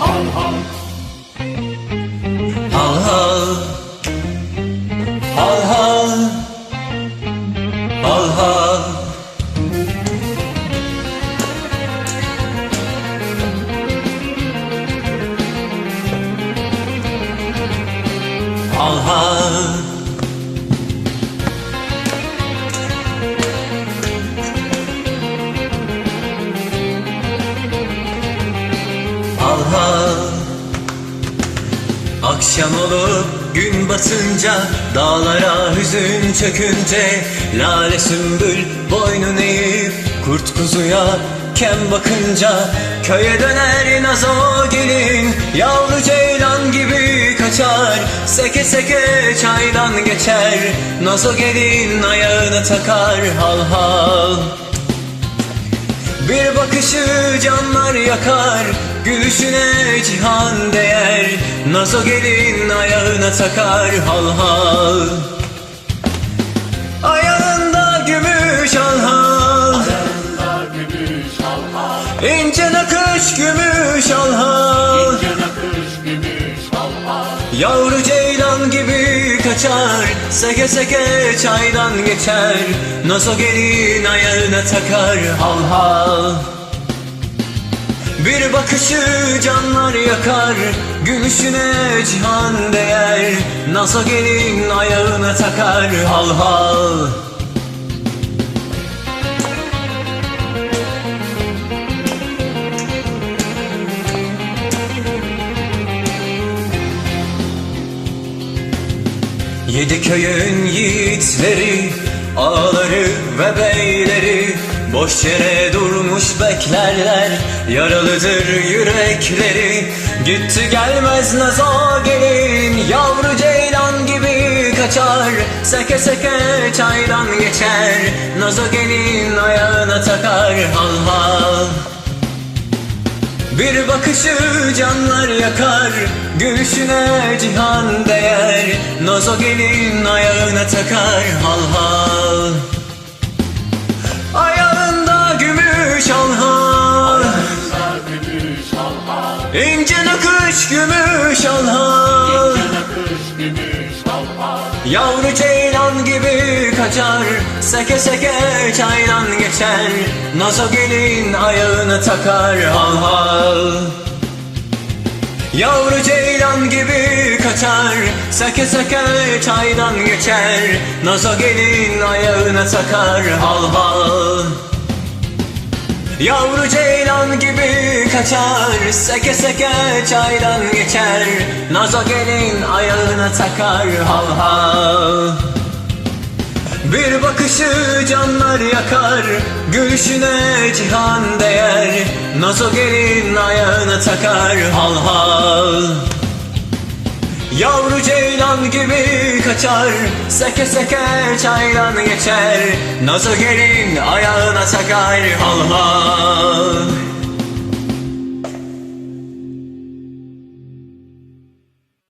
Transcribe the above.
Hal hal Hal hal Hal hal Hal hal Hal hal Akşam olup gün batınca Dağlara hüzün çökünce Lale sümbül boynun eğip Kurt kuzuya kem bakınca Köye döner nazo gelin Yavru ceylan gibi kaçar Seke seke çaydan geçer Nazo gelin ayağına takar hal hal. Bir bakışı canlar yakar Gülüşüne cihan değer Nazo gelin ayağına takar hal hal. Ayağında gümüş hal hal. İnce nakış gümüş hal hal. Yavru ceylan gibi kaçar Seke seke çaydan geçer. Nazo gelin ayağına takar hal hal Bir bakışı canlar yakar Gülüşüne cihan değer. Nazo gelin ayağına takar hal hal. Yedi köyün yiğitleri Ağaları ve beyleri Boş yere durmuş beklerler Yaralıdır yürekleri. Gitti gelmez nazo gelin Yavru ceylan gibi kaçar. Seke seke çaydan geçer Nazo gelin ayağına takar. Hal hal. Bir bakışı canlar yakar Gülüşüne cihan değer. Nazo gelin ayağına takar hal hal Nakış gümüş hal Yavru ceylan gibi kaçar Seke seke çaydan geçer. Nazo gelin ayağına takar hal hal. Yavru ceylan gibi kaçar Seke seke çaydan geçer. Nazo gelin ayağına takar hal hal Yavru ceylan gibi kaçar Seke seke çaydan geçer. Nazo gelin ayağına takar hal hal bir bakışı canlar yakar Gülüşüne cihan değer. Nazo gelin ayağına takar hal hal Yavru ceylan gibi kaçar Seke seke çaydan geçer. Nazo gelin ayağına takar hal